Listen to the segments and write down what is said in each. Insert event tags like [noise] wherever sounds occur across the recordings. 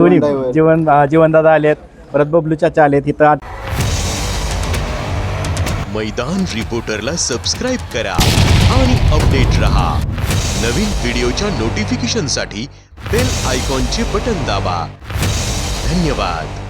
दोन्ही. जीवन जीवनदादा आलेत परत बबलू चाचा आलेत इथं मैदान रिपोर्टरला सबस्क्राईब करा आणि अपडेट रहा. नवीन व्हिडिओच्या नोटिफिकेशनसाठी बेल आयकॉनचे बटन दाबा. धन्यवाद.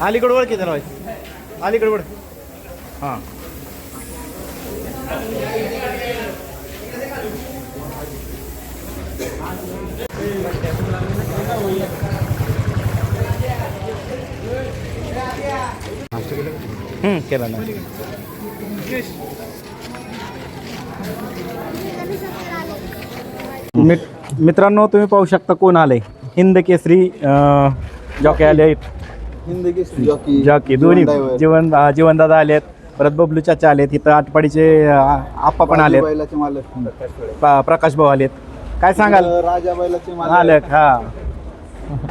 अलीकडे वळ की जरा अलीकडे वळ हां. हम्म, केला ना. मित- मित्रांनो तुम्ही पाहू शकता कोण आले हिंद केसरी जॉकी आले आहेत. हिंदी केसरी जॉकी जॉकी दोन्ही. जीवन जीवनदादा आलेत परत बबलू चाचा आलेत इथं आटपाडीचे आप्पा पण आलेत प्रकाश भाऊ आलेत काय सांगाल? राजा बैलाचे हा.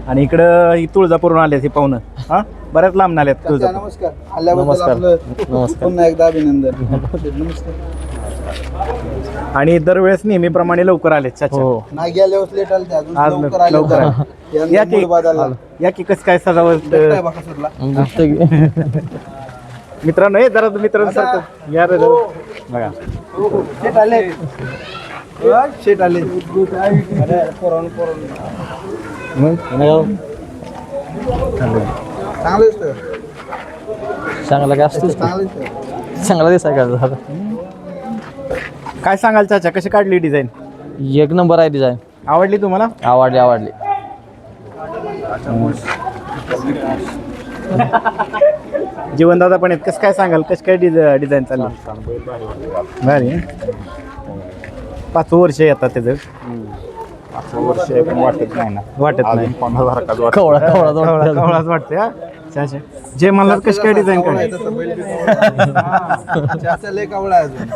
आणि इकडं ही तुळजापूरून आलेत हे पाहुणं. हा? बऱ्याच लांब आलेत चाचा, तुळजापूर. नमस्कार. आल्याबद्दल आपलं पुन्हा एकदा अभिनंदन. नमस्कार. आणि दरवेळेस नेहमीप्रमाणे लवकर चाचा. नाही गेल्या वेळेस लेट आले आज लवकर आले लवकर. आले. यंदा या की मूड बदलला. या की कसं काय सजावट भेटताय बकासूरला? मित्रांनो हे जरा मित्रांसारखं या रे जरा. बघा. हो, हो. शेट आले. हा, शेट आले. अरे, पोरांनो, पोरांनो. चांगलं. दिसतं चांगला काय असतोच चांगलं दिसतं चांगला दिसाय का? काय सांगाल चाचा कशी काढली डिझाईन एक नंबर आहे डिझाईन आवडली तुम्हाला? आवडली आवडली. जीवनदादा पण आहेत. कसं काय सांगाल? कसं काय डिझाईन चालली? भारी पाच वर्ष येतात त्याचं वर्ष पण वाटत नाही ना. वाटत नाही. कवळा कवळा कवळा- कवळाच वाटते हा? जे मला कशी काय डिझाईन. हा, लय कावळा अजून.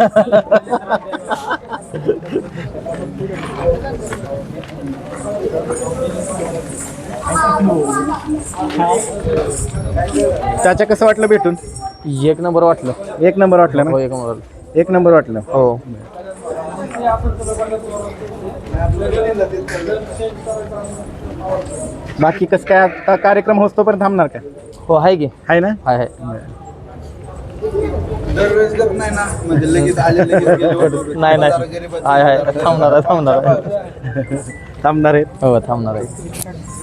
चाचा कसं वाटलं भेटून? एक नंबर वाटलं. एक नंबर वाटलं हो ना एक नंबर एक नंबर वाटलं. हो. बाकी कसं काय आता कार्यक्रम होतोपर्यंत थांबणार का हो आहे की? आहे ना? आहे आहे. दरवेळेस गप नाही ना? म्हणजे लगेच आले लगेच गेले. [laughs] नाही आहे आहे. थांबणार आहे थांबणार आहे. [laughs] थांबणार आहेत. हो थांबणार आहे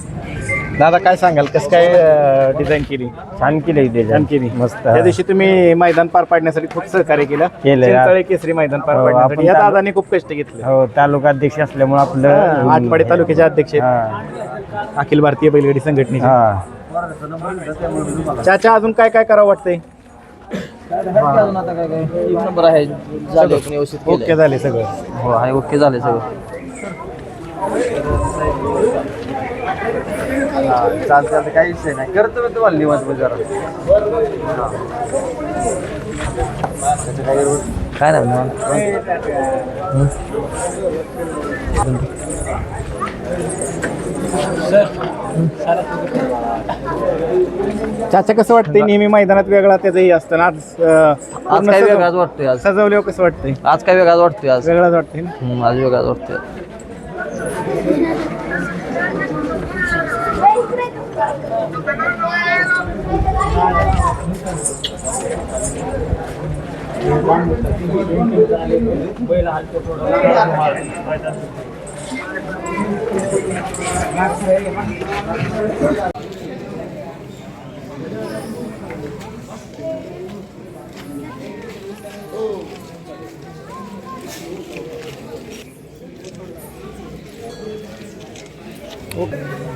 दादा काय सांगाल? कसं काय डिझाईन केली? छान केली छान केली. मस्त. त्या दिवशी तुम्ही मैदान पार पाडण्यासाठी खूप सहकार्य केलं. केलंय. चिंचाळे केसरी मैदान पार हो, पाडण्यासाठी. आपण या दादाने खूप कष्ट घेतले. हो तालुका अध्यक्ष असल्यामुळे आपलं आटपाडी तालुक्याचे अध्यक्ष आहेत. हा. अखिल भारतीय बैलगाडी संघटनेचे. हा. चाचा अजून काय काय करावं वाटतंय अजून आता काय काय एक नंबर आहे झाले ओके. झाले सगळं हो आहे ओके झाले सगळं चालतं चालतं काही विषय नाही करतो मी तुम्हाला निवांत जरा काय नाही मग. चाचा कसं वाटतंय? नेहमी मैदानात वेगळा त्याचंही असतं ना. आज आज काय वेगळाच वाटतोय आज? सजवल्यावर कसं वाटतंय? आज काय वेगळाच वाटतोय आज? वेगळाच वाटतंय ना? आज वेगळाच वाटतोय. Okay.